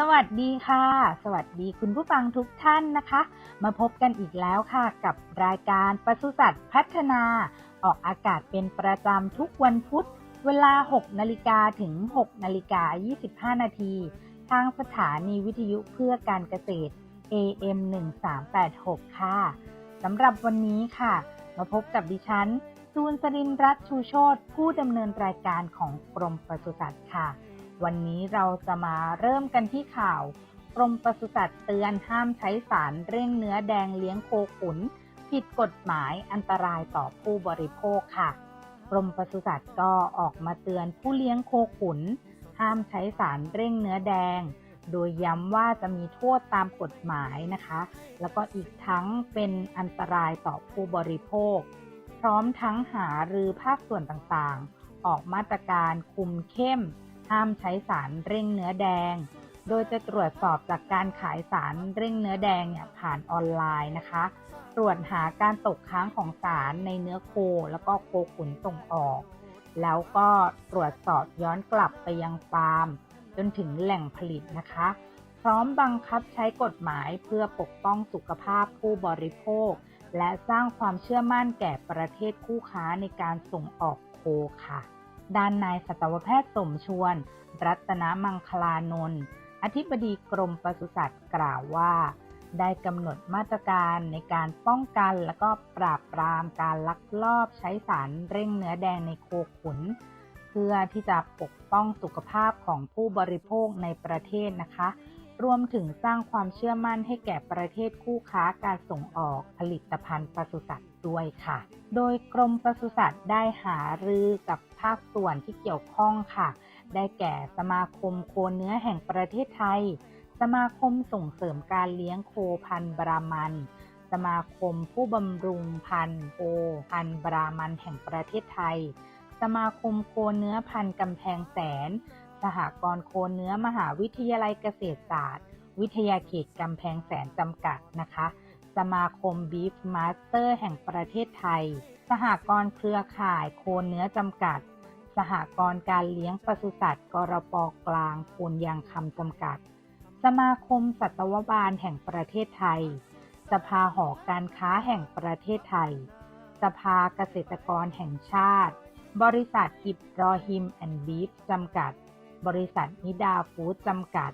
สวัสดีค่ะ สวัสดีคุณผู้ฟังทุกท่านนะคะ มาพบกันอีกแล้วค่ะ กับรายการปศุสัตว์พัฒนา ออกอากาศเป็นประจำทุกวันพุธ เวลา 6นาฬิกาถึง6นาฬิกา25 นาที ทางสถานีวิทยุเพื่อการเกษตร AM 1386 ค่ะสำหรับวันนี้ค่ะ มาพบกับดิฉันจูนสรินรัตชูโชตผู้ดำเนินรายการของกรมปศุสัตว์ค่ะ วันนี้เราจะมาเริ่มกันที่ข่าว กรมปศุสัตว์เตือนห้ามใช้สารเร่งเนื้อแดงเลี้ยงโคขุน ผิดกฎหมายอันตรายต่อผู้บริโภคค่ะ กรมปศุสัตว์ก็ออกมาเตือนผู้เลี้ยงโคขุน ห้ามใช้สารเร่งเนื้อแดง โดยย้ำว่าจะมีโทษตามกฎหมายนะคะ แล้วก็อีกทั้งเป็นอันตรายต่อผู้บริโภค พร้อมทั้งหารือภาคส่วนต่างๆ ออกมาตรการคุมเข้ม ห้ามใช้สารเร่งเนื้อแดง โดยจะตรวจสอบจากการขายสารเร่งเนื้อแดงเนี่ยผ่านออนไลน์นะคะ ตรวจหาการตกค้างของสารในเนื้อโค แล้วก็โคขุนส่งออก แล้วก็ตรวจสอบย้อนกลับไปยังฟาร์ม จนถึงแหล่งผลิตนะคะ พร้อมบังคับใช้กฎหมายเพื่อปกป้องสุขภาพผู้บริโภค และสร้างความเชื่อมั่นแก่ประเทศคู่ค้าในการส่งออกโคค่ะ ด้านนายสัตวแพทย์สมชวน รัตนมังคลานนท์อธิบดีกรมปศุสัตว์กล่าวว่า ได้กำหนดมาตรการในการป้องกันและก็ปราบปรามการลักลอบใช้สารเร่งเนื้อแดงในโคขุน เพื่อที่จะปกป้องสุขภาพของผู้บริโภคในประเทศนะคะ รวมถึงสร้างความเชื่อมั่นให้แก่ประเทศคู่ค้าการส่งออกผลิตภัณฑ์ปศุสัตว์ด้วยค่ะ โดยกรมปศุสัตว์ได้หารือกับาคส่วนที่เกี่ยวข้องค่ะ ได้แก่สมาคมโคเนื้อแห่งประเทศไทย สมาคมส่งเสริมการเลี้ยงโคพันธุ์บรามัน สมาคมผู้บำรุงพันธุ์โคพันธุ์บรามันแห่งประเทศไทย สมาคมโคเนื้อพันธุ์กำแพงแสน สหกรณ์โคเนื้อมหาวิทยาลัยเกษตรศาสตร์ วิทยาเขตกำแพงแสนจำกัดนะคะสมาคมบีฟมาสเตอร์แห่งประเทศไทย สหกรณ์เครือข่ายโคเนื้อจำกัด สหกรณ์การเลี้ยงปศุสัตว์กรปกลางปูนยางคำจำกัด สมาคมสัตวบาลแห่งประเทศไทย สภาหอการค้าแห่งประเทศไทย สภาเกษตรกรแห่งชาติ บริษัทอิบรอฮิมแอนด์บีฟจำกัด บริษัทนิดาฟู้ดจำกัด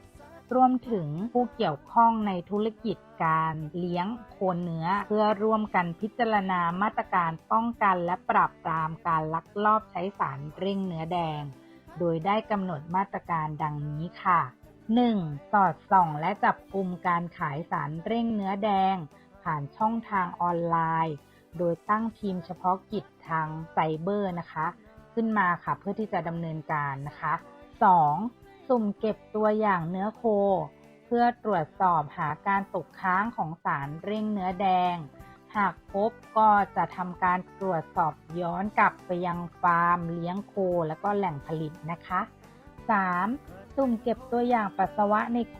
รวมถึงผู้เกี่ยวข้องในธุรกิจการเลี้ยงโคเนื้อ เพื่อร่วมกันพิจารณามาตรการป้องกันและปราบปรามการลักลอบใช้สารเร่งเนื้อแดง โดยได้กำหนดมาตรการดังนี้ค่ะ 1. สอดส่องและจับกลุ่มการขายสารเร่งเนื้อแดง ผ่านช่องทางออนไลน์ โดยตั้งทีมเฉพาะกิจทางไซเบอร์นะคะ ขึ้นมาค่ะเพื่อที่จะดำเนินการนะคะ 2. สุ่มเก็บตัวอย่างเนื้อโค เพื่อตรวจสอบหาการตกค้างของสารเร่งเนื้อแดง หากพบก็จะทำการตรวจสอบย้อนกลับไปยังฟาร์มเลี้ยงโค และก็แหล่งผลิตนะคะ 3. สุ่มเก็บตัวอย่างปัสสาวะในโค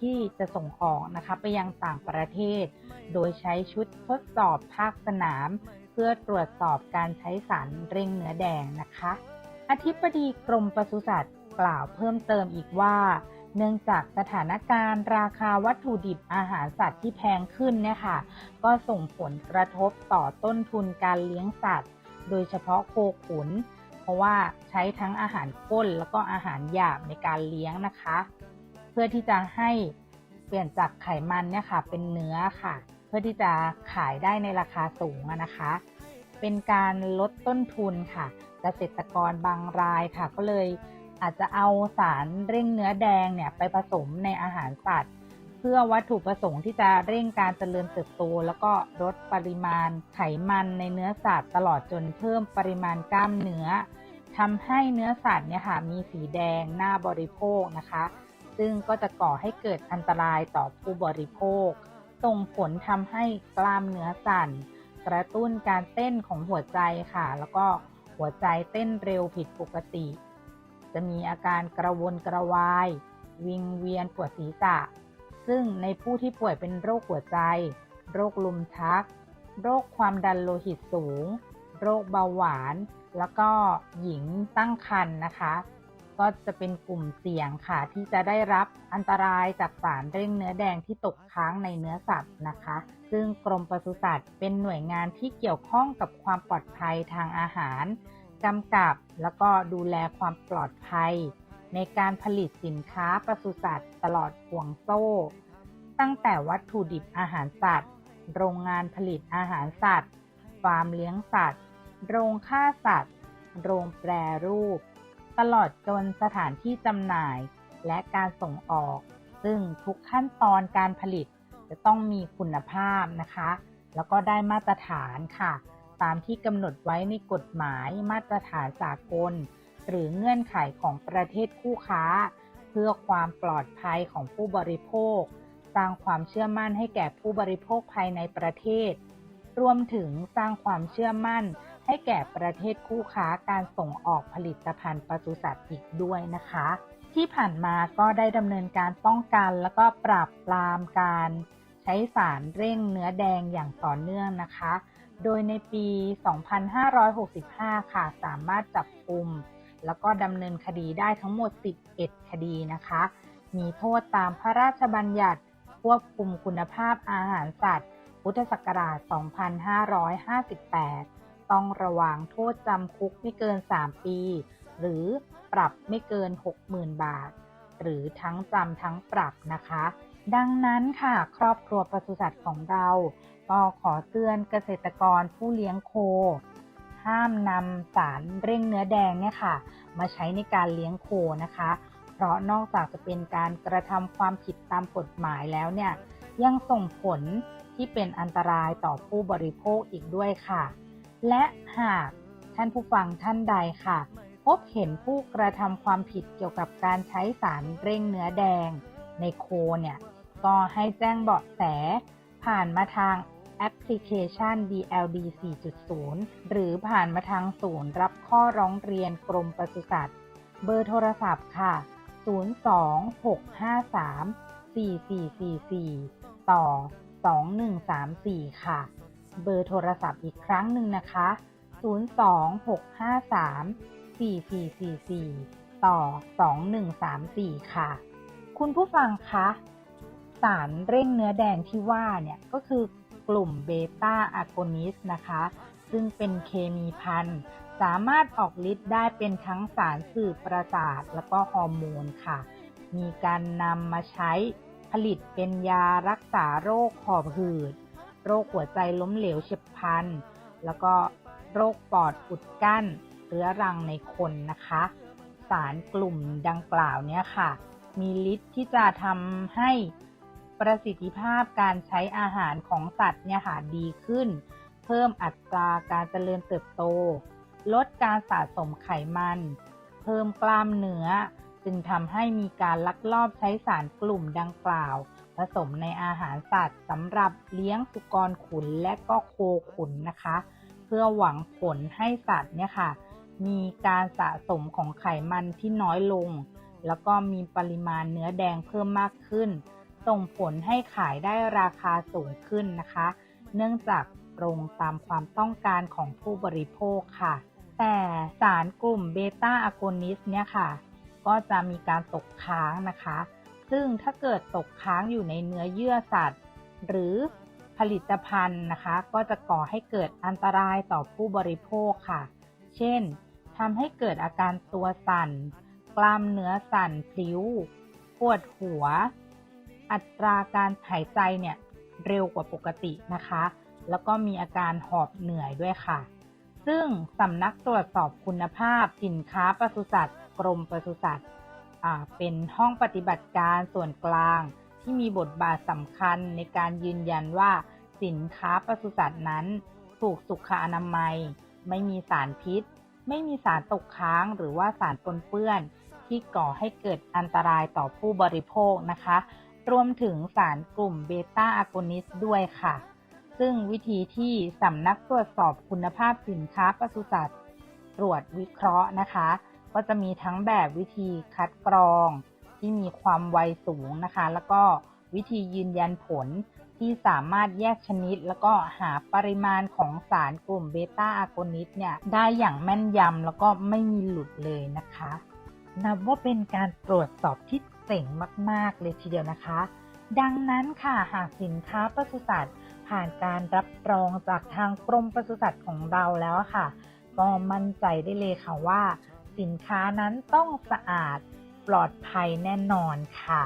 ที่จะส่งออกนะคะไปยังต่างประเทศ โดยใช้ชุดทดสอบภาคสนาม เพื่อตรวจสอบการใช้สารเร่งเนื้อแดงนะคะ อธิบดีกรมปศุสัตว์ กล่าวเพิ่มเติมอีกว่า เนื่องจากสถานการณ์ราคาวัตถุดิบอาหารสัตว์ที่แพงขึ้นเนี่ยค่ะ ก็ส่งผลกระทบต่อต้นทุนการเลี้ยงสัตว์ โดยเฉพาะโคขุน เพราะว่าใช้ทั้งอาหารข้นแล้วก็อาหารหยาบในการเลี้ยงนะคะ เพื่อที่จะให้เปลี่ยนจากไขมันเนี่ยค่ะ เป็นเนื้อค่ะ เพื่อที่จะขายได้ในราคาสูงนะคะ เป็นการลดต้นทุนค่ะเกษตรกรบางรายค่ะก็เลย อาจจะเอาสารเร่งเนื้อแดงเนี่ยไปผสมในอาหารสัตว์ เพื่อวัตถุประสงค์ที่จะเร่งการเจริญเติบโต แล้วก็ลดปริมาณไขมันในเนื้อสัตว์ตลอดจนเพิ่มปริมาณกล้ามเนื้อทำให้เนื้อสัตว์เนี่ยค่ะมีสีแดงหน่าบริโภคนะคะ ซึ่งก็จะก่อให้เกิดอันตรายต่อผู้บริโภค ส่งผลทำให้กล้ามเนื้อสั่น กระตุ้นการเต้นของหัวใจค่ะ แล้วก็หัวใจเต้นเร็วผิดปกติ จะมีอาการกระวนกระวาย วิงเวียนปวดศีรษะ ซึ่งในผู้ที่ป่วยเป็นโรคหัวใจ โรคลมชัก โรคความดันโลหิตสูง โรคเบาหวาน แล้วก็หญิงตั้งครรภ์นะคะ ก็จะเป็นกลุ่มเสี่ยงค่ะที่จะได้รับอันตรายจากสารเร่งเนื้อแดงที่ตกค้างในเนื้อสัตว์นะคะ ซึ่งกรมปศุสัตว์เป็นหน่วยงานที่เกี่ยวข้องกับความปลอดภัยทางอาหาร กำกับแล้วก็ดูแลความปลอดภัย ในการผลิตสินค้าปศุสัตว์ตลอดห่วงโซ่ ตั้งแต่วัตถุดิบอาหารสัตว์ โรงงานผลิตอาหารสัตว์ ฟาร์มเลี้ยงสัตว์ โรงฆ่าสัตว์ โรงแปรรูป ตลอดจนสถานที่จำหน่ายและการส่งออก ซึ่งทุกขั้นตอนการผลิตจะต้องมีคุณภาพนะคะ แล้วก็ได้มาตรฐานค่ะ ตามที่กำหนดไว้ในกฎหมายมาตรฐานสากล หรือเงื่อนไขของประเทศคู่ค้า เพื่อความปลอดภัยของผู้บริโภค สร้างความเชื่อมั่นให้แก่ผู้บริโภคภายในประเทศ รวมถึงสร้างความเชื่อมั่น ให้แก่ประเทศคู่ค้าการส่งออกผลิตภัณฑ์ปศุสัตว์อีกด้วยนะคะ ที่ผ่านมาก็ได้ดำเนินการป้องกันแล้วก็ปราบปรามการ ใช้สารเร่งเนื้อแดงอย่างต่อเนื่องนะคะ โดยในปี 2565 ค่ะ สามารถจับกลุ่มแล้วก็ดำเนินคดีได้ทั้งหมด 11 คดีนะคะ มีโทษตามพระราชบัญญัติควบคุมคุณภาพอาหารสัตว์ พุทธศักราช 2558 ต้องระวางโทษจำคุกไม่เกิน 3 ปี หรือปรับไม่เกิน 60,000 บาท หรือทั้งจำทั้งปรับนะคะ ดังนั้นค่ะ ครอบครัวปศุสัตว์ของเราก็ขอเตือนเกษตรกรผู้เลี้ยงโค ห้ามนำสารเร่งเนื้อแดงเนี่ยค่ะ มาใช้ในการเลี้ยงโคนะคะ เพราะนอกจากจะเป็นการกระทำความผิดตามกฎหมายแล้วเนี่ย ยังส่งผลที่เป็นอันตรายต่อผู้บริโภคอีกด้วยค่ะ และหากท่านผู้ฟังท่านใดค่ะ พบเห็นผู้กระทำความผิดเกี่ยวกับการใช้สารเร่งเนื้อแดง ในโคเนี่ย ก็ให้แจ้งเบาะแส ผ่านมาทางแอปพลิเคชัน DLD 4.0 หรือผ่านมาทางศูนย์รับข้อร้องเรียนกรมปศุสัตว์ เบอร์โทรศัพท์ค่ะ 026534444 ต่อ 2134 ค่ะ เบอร์โทรศัพท์อีกครั้งหนึ่งนะคะ 026534444 ต่อ 2134 ค่ะ คุณผู้ฟังคะสารเร่งเนื้อแดงที่ว่าเนี่ยก็คือกลุ่มเบต้าอะโกนิสนะคะ ซึ่งเป็นเคมีพันธุ์สามารถออกฤทธิ์ได้เป็นทั้งสารสื่อประสาทแล้วก็ฮอร์โมนค่ะ มีการนำมาใช้ผลิตเป็นยารักษาโรคหอบหืด โรคหัวใจล้มเหลวเฉียบพลัน แล้วก็โรคปอดอุดกั้นเรื้อรังในคนนะคะ สารกลุ่มดังกล่าวเนี้ยค่ะ มีฤทธิ์ที่จะทำให้ประสิทธิภาพการใช้อาหารของสัตว์เนี่ยค่ะดีขึ้น เพิ่มอัตราการเจริญเติบโต ลดการสะสมไขมัน เพิ่มกล้ามเนื้อ จึงทำให้มีการลักลอบใช้สารกลุ่มดังกล่าว ผสมในอาหารสัตว์สำหรับเลี้ยงสุกรขุนและก็โคขุนนะคะ เพื่อหวังผลให้สัตว์เนี่ยค่ะมีการสะสมของไขมันที่น้อยลง แล้วก็มีปริมาณเนื้อแดงเพิ่มมากขึ้น ส่งผลให้ขายได้ราคาสูงขึ้นนะคะ เนื่องจากตรงตามความต้องการของผู้บริโภคค่ะ แต่สารกลุ่มเบต้าอะโกนิสเนี่ยค่ะ ก็จะมีการตกค้างนะคะ ซึ่งถ้าเกิดตกค้างอยู่ในเนื้อเยื่อสัตว์ หรือผลิตภัณฑ์นะคะ ก็จะก่อให้เกิดอันตรายต่อผู้บริโภคค่ะ เช่นทำให้เกิดอาการตัวสั่น กล้ามเนื้อสั่นพลิ้ว ปวดหัว อัตราการหายใจเนี่ยเร็วกว่าปกตินะคะ แล้วก็มีอาการหอบเหนื่อยด้วยค่ะ ซึ่งสำนักตรวจสอบคุณภาพสินค้าปศุสัตว์กรมปศุสัตว์เป็นห้องปฏิบัติการส่วนกลางที่มีบทบาทสำคัญในการยืนยันว่าสินค้าปศุสัตว์นั้น ถูกสุขอนามัย ไม่มีสารพิษ ไม่มีสารตกค้างหรือว่าสารปนเปื้อน ที่ก่อให้เกิดอันตรายต่อผู้บริโภคนะคะ รวมถึงสารกลุ่มเบต้าอะโกนิสด้วยค่ะ ซึ่งวิธีที่สำนักตรวจสอบคุณภาพสินค้าปศุสัตว์ตรวจวิเคราะห์นะคะ ก็จะมีทั้งแบบวิธีคัดกรองที่มีความไวสูงนะคะ แล้วก็วิธียืนยันผลที่สามารถแยกชนิด แล้วก็หาปริมาณของสารกลุ่มเบต้าอะโกนิสเนี่ย ได้อย่างแม่นยำแล้วก็ไม่มีหลุดเลยนะคะ นับว่าเป็นการตรวจสอบที่เจ๋งมาก ๆ เลยทีเดียวนะคะ ดังนั้นค่ะหากสินค้าปศุสัตว์ผ่านการรับรองจากทางกรมปศุสัตว์ของเราแล้วค่ะ ก็มั่นใจได้เลยค่ะว่า สินค้านั้นต้องสะอาดปลอดภัยแน่นอนค่ะ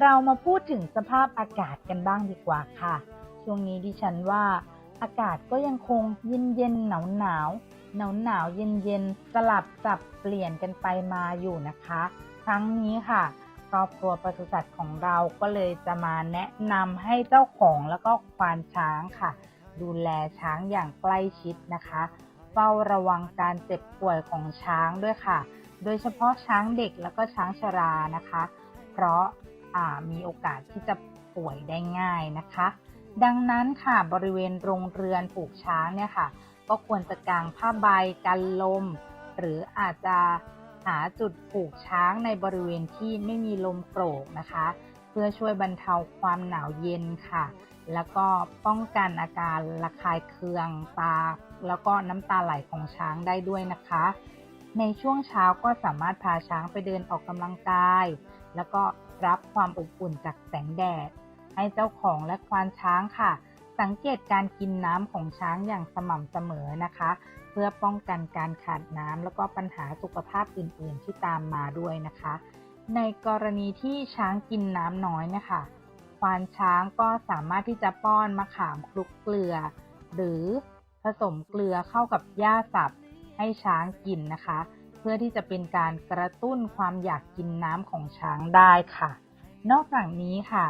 เรามาพูดถึงสภาพอากาศกันบ้างดีกว่าค่ะ ช่วงนี้ดิฉันว่าอากาศก็ยังคงเย็นเย็นหนาวหนาว หนาวหนาวเย็นเย็นสลับสับเปลี่ยนกันไปมาอยู่นะคะ ครั้งนี้ค่ะครอบครัวปศุสัตว์ของเราก็เลยจะมาแนะนำให้เจ้าของแล้วก็ควานช้างค่ะ ดูแลช้างอย่างใกล้ชิดนะคะ เฝ้าระวังการเจ็บป่วยของช้างด้วยค่ะ โดยเฉพาะช้างเด็กแล้วก็ช้างชรานะคะ เพราะามีโอกาสที่จะป่วยได้ง่ายนะคะ ดังนั้นค่ะบริเวณโรงเรือนปลูกช้างเนี่ยค่ะ ก็ควรจะกางผ้าใบกันลม หรืออาจจะหาจุดปลูกช้างในบริเวณที่ไม่มีลมโกรกนะคะ เพื่อช่วยบรรเทาความหนาวเย็นค่ะ แล้วก็ป้องกันอาการระคายเคืองตา แล้วก็น้ำตาไหลของช้างได้ด้วยนะคะ ในช่วงเช้าก็สามารถพาช้างไปเดินออกกำลังกาย แล้วก็รับความอบอุ่นจากแสงแดด ให้เจ้าของและควานช้างค่ะ สังเกตการกินน้ำของช้างอย่างสม่ำเสมอนะคะ เพื่อป้องกันการขาดน้ำแล้วก็ปัญหาสุขภาพอื่นๆที่ตามมาด้วยนะคะ ในกรณีที่ช้างกินน้ำน้อยนะคะควานช้างก็สามารถที่จะป้อนมะขามคลุกเกลือ หรือผสมเกลือเข้ากับหญ้าสับให้ช้างกินนะคะ เพื่อที่จะเป็นการกระตุ้นความอยากกินน้ำของช้างได้ค่ะ นอกจากนี้ค่ะ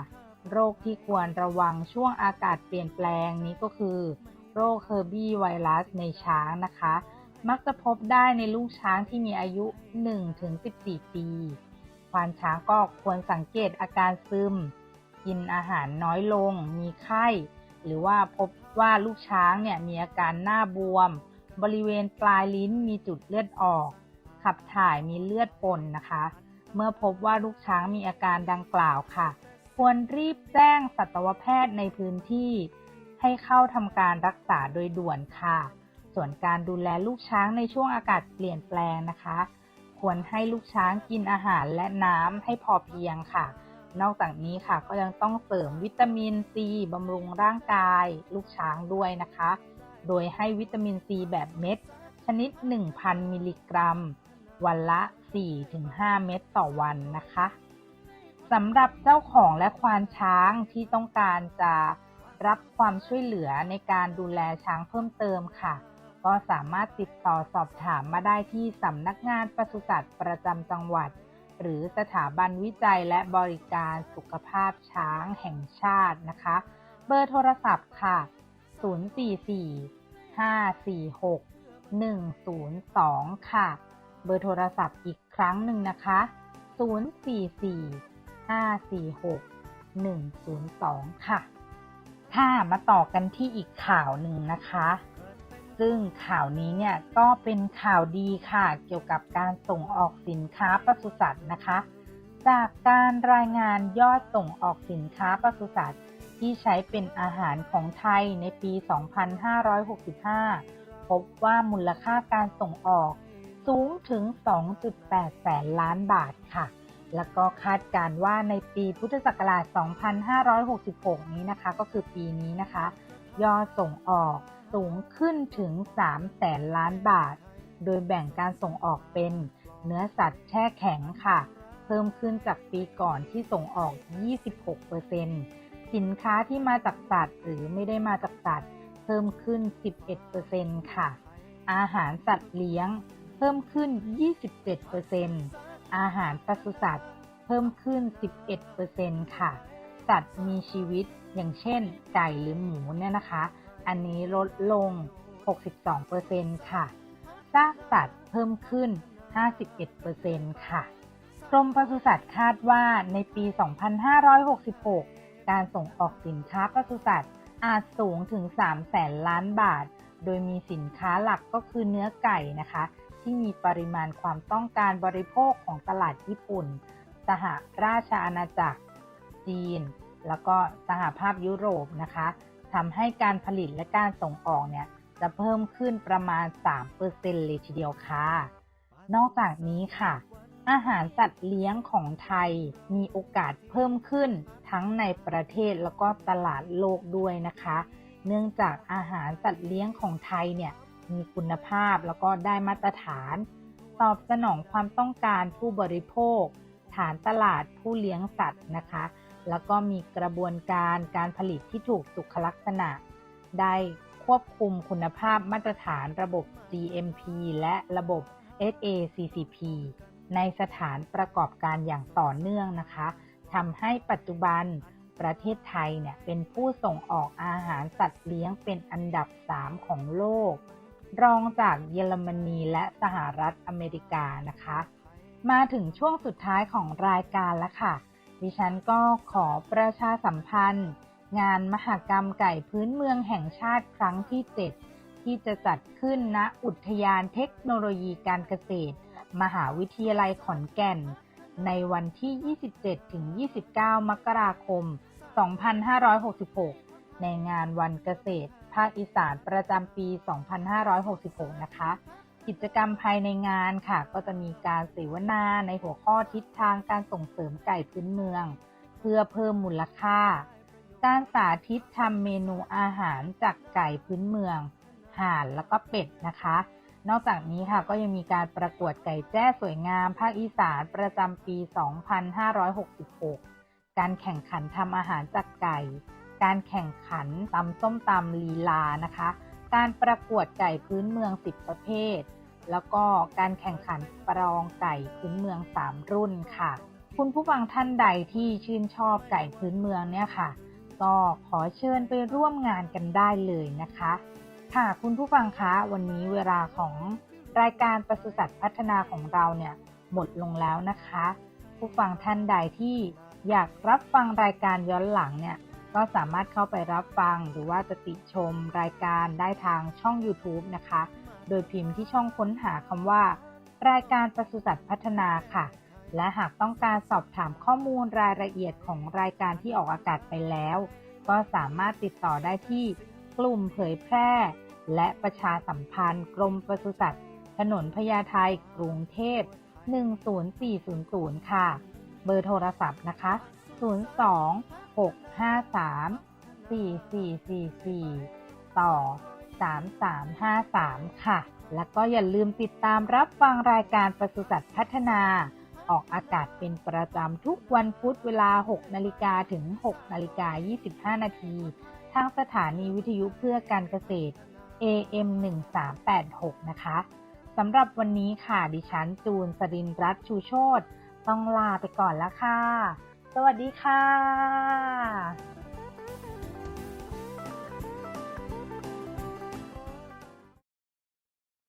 โรคที่ควรระวังช่วงอากาศเปลี่ยนแปลงนี้ก็คือ โรคเฮอร์บี้ไวรัสในช้างนะคะ มักจะพบได้ในลูกช้างที่มีอายุ 1-14 ปี ควานช้างก็ควรสังเกตอาการซึม กินอาหารน้อยลง มีไข้ หรือว่าพบว่าลูกช้างเนี่ยมีอาการหน้าบวม บริเวณปลายลิ้นมีจุดเลือดออก ขับถ่ายมีเลือดปนนะคะ เมื่อพบว่าลูกช้างมีอาการดังกล่าวค่ะ ควรรีบแจ้งสัตวแพทย์ในพื้นที่ให้เข้าทำการรักษาโดยด่วนค่ะ ส่วนการดูแลลูกช้างในช่วงอากาศเปลี่ยนแปลงนะคะ ควรให้ลูกช้างกินอาหารและน้ำให้พอเพียงค่ะ นอกจากนี้ค่ะก็ยังต้องเสริมวิตามินซีบำรุงร่างกาย ลูกช้างด้วยนะคะ โดยให้วิตามินซีแบบเม็ด ชนิด 1,000 มิลลิกรัม วันละ 4-5 เม็ดต่อวันนะคะ สำหรับเจ้าของและควานช้างที่ต้องการจะรับความช่วยเหลือในการดูแลช้างเพิ่มเติมค่ะ ก็สามารถติดต่อสอบถามมาได้ที่สำนักงานปศุสัตว์ประจำจังหวัด หรือสถาบันวิจัยและบริการสุขภาพช้างแห่งชาตินะคะ เบอร์โทรศัพท์ค่ะ 044 546 102ค่ะ เบอร์โทรศัพท์อีกครั้งหนึ่งนะคะ 044 546 102 ค่ะ ค่ะมาต่อกันที่อีกข่าวหนึ่งนะคะ ซึ่งข่าวนี้เนี่ยก็เป็นข่าวดีค่ะ เกี่ยวกับการส่งออกสินค้าปศุสัตว์นะคะ จากการรายงานยอดส่งออกสินค้าปศุสัตว์ที่ใช้เป็นอาหารของไทยในปี 2565 พบว่ามูลค่าการส่งออกสูงถึง 2.8 แสนล้านบาทค่ะ แล้วก็คาดการว่าในปีพุทธศักราช 2566 นี้นะคะ ก็คือปีนี้นะคะ ยอดส่งออกสูงขึ้นถึง 3 แสนล้านบาท โดยแบ่งการส่งออกเป็น เนื้อสัตว์แช่แข็งค่ะ เพิ่มขึ้นจากปีก่อนที่ส่งออก 26%สินค้าที่มาจากสัตว์หรือไม่ได้มาจากสัตว์ เพิ่มขึ้น 11%ค่ะ อาหารสัตว์เลี้ยง เพิ่มขึ้น 27% อาหารปศุสัตว์เพิ่มขึ้น 11%ค่ะ สัตว์มีชีวิตอย่างเช่นไก่หรือหมูเนี่ยนะคะ อันนี้ลดลง 62%ค่ะซากสัตว์เพิ่มขึ้น 51%ค่ะ กรมปศุสัตว์คาดว่าในปี 2566 การส่งออกสินค้าปศุสัตว์อาจสูงถึง 3 แสนล้านบาท โดยมีสินค้าหลักก็คือเนื้อไก่นะคะ ที่มีปริมาณความต้องการบริโภคของตลาดญี่ปุ่น สหราชอาณาจักร จีน แล้วก็สหภาพยุโรปนะคะทำให้การผลิตและการส่งออกเนี่ยจะเพิ่มขึ้นประมาณ 3%เลยทีเดียวค่ะ นอกจากนี้ค่ะ อาหารสัตว์เลี้ยงของไทยมีโอกาสเพิ่มขึ้นทั้งในประเทศแล้วก็ตลาดโลกด้วยนะคะ เนื่องจากอาหารสัตว์เลี้ยงของไทยเนี่ย มีคุณภาพแล้วก็ได้มาตรฐาน ตอบสนองความต้องการผู้บริโภค ฐานตลาดผู้เลี้ยงสัตว์นะคะ แล้วก็มีกระบวนการการผลิตที่ถูกสุขลักษณะ ได้ควบคุมคุณภาพมาตรฐานระบบ GMP และระบบ SACCP ในสถานประกอบการอย่างต่อเนื่องนะคะทำให้ปัจจุบันประเทศไทยเนี่ยเป็นผู้ส่งออกอาหารสัตว์เลี้ยงเป็นอันดับ 3 ของโลก รองจากเยอรมนีและสหรัฐอเมริกานะคะ มาถึงช่วงสุดท้ายของรายการแล้วค่ะ ดิฉันก็ขอประชาสัมพันธ์ งานมหกรรมไก่พื้นเมืองแห่งชาติครั้งที่ 7 ที่จะจัดขึ้นณอุทยานเทคโนโลยีการเกษตร มหาวิทยาลัยขอนแก่น ในวันที่ 27-29 มกราคม 2566 ในงานวันเกษตร ภาคอีสานประจำปี 2566 นะคะ กิจกรรมภายในงานค่ะ ก็จะมีการเสวนาในหัวข้อทิศทางการส่งเสริมไก่พื้นเมือง เพื่อเพิ่มมูลค่า การสาธิตทำเมนูอาหารจากไก่พื้นเมือง ห่านแล้วก็เป็ดนะคะ นอกจากนี้ค่ะก็ยังมีการประกวดไก่แจ้สวยงาม ภาคอีสานประจำปี 2566 การแข่งขันทำอาหารจากไก่ การแข่งขันตำส้มตำลีลานะคะ การประกวดไก่พื้นเมือง 10 ประเภท แล้วก็การแข่งขันปรองไก่พื้นเมือง 3 รุ่นค่ะ คุณผู้ฟังท่านใดที่ชื่นชอบไก่พื้นเมืองเนี่ยค่ะ ก็ขอเชิญไปร่วมงานกันได้เลยนะคะ ค่ะคุณผู้ฟังคะวันนี้เวลาของรายการปศุสัตว์พัฒนาของเราเนี่ยหมดลงแล้วนะคะ ผู้ฟังท่านใดที่อยากรับฟังรายการย้อนหลังเนี่ย ก็สามารถเข้าไปรับฟังหรือว่าจะติชมรายการได้ทางช่อง YouTube นะคะ โดยพิมพ์ที่ช่องค้นหาคำว่า รายการปศุสัตว์พัฒนาค่ะ และหากต้องการสอบถามข้อมูลรายละเอียดของรายการที่ออกอากาศไปแล้ว ก็สามารถติดต่อได้ที่กลุ่มเผยแพร่ และประชาสัมพันธ์กรมปศุสัตว์ถนนพญาไทกรุงเทพ10400 ค่ะ เบอร์โทรศัพท์นะคะ 02 653 4444 ต่อ 3353 ค่ะ แล้วก็อย่าลืมติดตามรับฟังรายการปศุสัตว์พัฒนา ออกอากาศเป็นประจำทุกวันพุธเวลา 6นาฬิกาถึง6นาฬิกา25 นาที ทางสถานีวิทยุเพื่อการเกษตร AM 1386 นะคะสำหรับวันนี้ค่ะ ดิฉันจูนสรินรัตน์ชูโชตต้องลาไปก่อนล้วค่ะ สวัสดีค่ะ